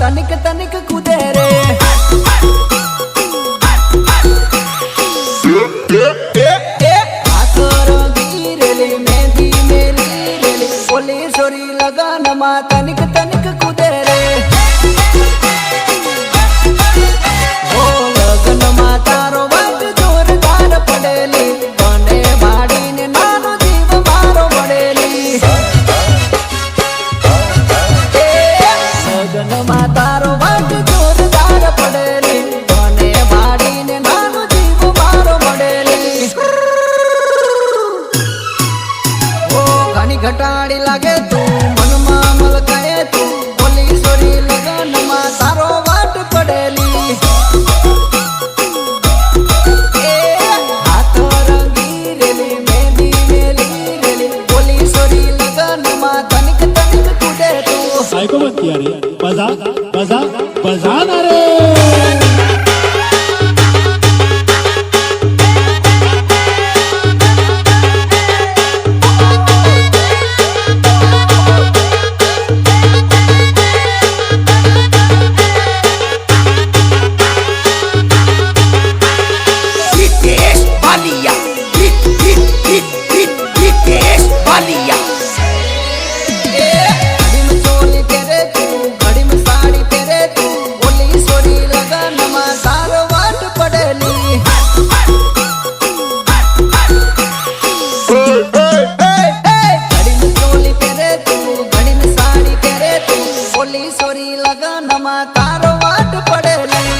તનિક તનિક કૂદે રે લગનમાં તનિક તનિક કૂદે રે ઓ લગનમાં તારો વાટ જોરદાર પડેલી મને વાડીને નાનો જીવ મારો મળેલી લગનમાં ઘટાડી લાગે તું. મનમાં મલકાએ તું. બોલી સોરી લગનમાં તારો વાટ પડેલી. હાથ રંગી રેલી, મેંદી મેલી રેલી. બોલી સોરી લગનમાં તનિક તનિક તૂટે તું. સાયકો મત યાર બજા બજા બજા ના રે. ધંધામાં તારો વાટ પડે નહીં.